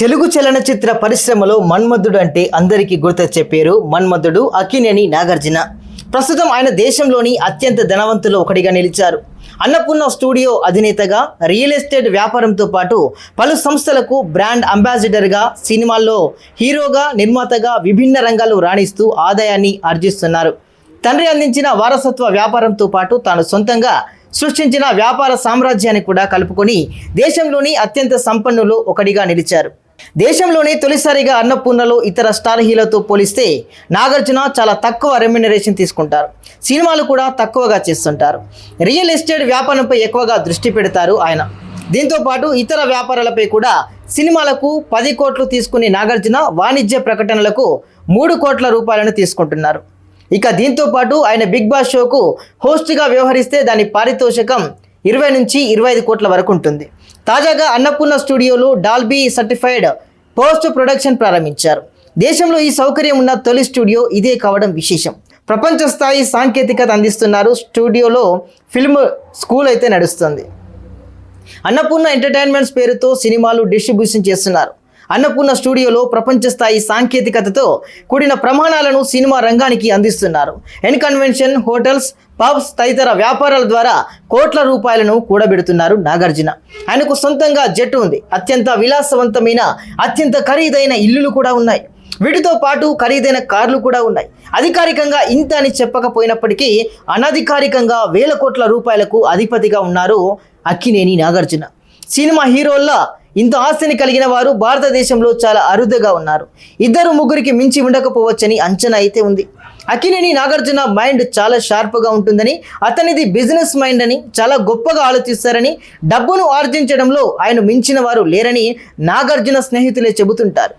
తెలుగు చలనచిత్ర పరిశ్రమలో మన్మధుడు అంటే అందరికీ గుర్తొచ్చే పేరు మన్మధుడు అక్కినేని నాగార్జున. ప్రస్తుతం ఆయన దేశంలోని అత్యంత ధనవంతులు ఒకటిగా నిలిచారు. అన్నపూర్ణ స్టూడియో అధినేతగా రియల్ ఎస్టేట్ వ్యాపారంతో పాటు పలు సంస్థలకు బ్రాండ్ అంబాసిడర్గా సినిమాల్లో హీరోగా నిర్మాతగా విభిన్న రంగాలు రాణిస్తూ ఆదాయాన్ని ఆర్జిస్తున్నారు. తండ్రి అందించిన వారసత్వ వ్యాపారంతో పాటు తాను సొంతంగా సృష్టించిన వ్యాపార సామ్రాజ్యాన్ని కూడా కలుపుకొని దేశంలోని అత్యంత సంపన్నులు ఒకటిగా నిలిచారు. దేశంలోనే తొలిసారిగా అన్నపూర్ణలో ఇతర స్టార్ హీరోతో పోలిస్తే నాగార్జున చాలా తక్కువ రెమ్యునరేషన్ తీసుకుంటారు. సినిమాలు కూడా తక్కువగా చేస్తుంటారు. రియల్ ఎస్టేట్ వ్యాపారంపై ఎక్కువగా దృష్టి పెడతారు ఆయన. దీంతో పాటు ఇతర వ్యాపారాలపై కూడా సినిమాలకు పది కోట్లు తీసుకునే నాగార్జున వాణిజ్య ప్రకటనలకు మూడు కోట్ల రూపాయలను తీసుకుంటున్నారు. ఇక దీంతో పాటు ఆయన బిగ్ బాస్ షోకు హోస్ట్గా వ్యవహరిస్తే దాని పారితోషికం ఇరవై నుంచి ఇరవై ఐదు కోట్ల వరకు ఉంటుంది. తాజాగా అన్నపూర్ణ స్టూడియోలో డాల్బీ సర్టిఫైడ్ పోస్ట్ ప్రొడక్షన్ ప్రారంభించారు. దేశంలో ఈ సౌకర్యం ఉన్న తొలి స్టూడియో ఇదే కావడం విశేషం. ప్రపంచ స్థాయి సాంకేతికత అందిస్తున్నారు స్టూడియోలో ఫిల్మ్ స్కూల్ అయితే నడుస్తుంది. అన్నపూర్ణ ఎంటర్టైన్మెంట్స్ పేరుతో సినిమాలు డిస్ట్రిబ్యూషన్ చేస్తున్నారు. అన్నపూర్ణ స్టూడియోలో ప్రపంచ స్థాయి సాంకేతికతతో కూడిన ప్రమాణాలను సినిమా రంగానికి అందిస్తున్నారు. ఎన్ కన్వెన్షన్ హోటల్స్ పబ్స్ తదితర వ్యాపారాల ద్వారా కోట్ల రూపాయలను కూడబెడుతున్నారు నాగార్జున. ఆయనకు సొంతంగా జట్టు ఉంది. అత్యంత విలాసవంతమైన అత్యంత ఖరీదైన ఇల్లులు కూడా ఉన్నాయి. వీటితో పాటు ఖరీదైన కార్లు కూడా ఉన్నాయి. అధికారికంగా ఇంత అని చెప్పకపోయినప్పటికీ అనధికారికంగా వేల కోట్ల రూపాయలకు అధిపతిగా ఉన్నారు అక్కినేని నాగార్జున. సినిమా హీరోల్లా ఇంత ఆస్తిని కలిగిన వారు భారతదేశంలో చాలా అరుదుగా ఉన్నారు. ఇద్దరు ముగ్గురికి మించి ఉండకపోవచ్చని అంచనా అయితే ఉంది. అక్కినేని నాగార్జున మైండ్ చాలా షార్ప్గా ఉంటుందని అతనిది బిజినెస్ మైండ్ అని చాలా గొప్పగా ఆలోచిస్తారని డబ్బును ఆర్జించడంలో ఆయన మించిన వారు లేరని నాగార్జున స్నేహితులే చెబుతుంటారు.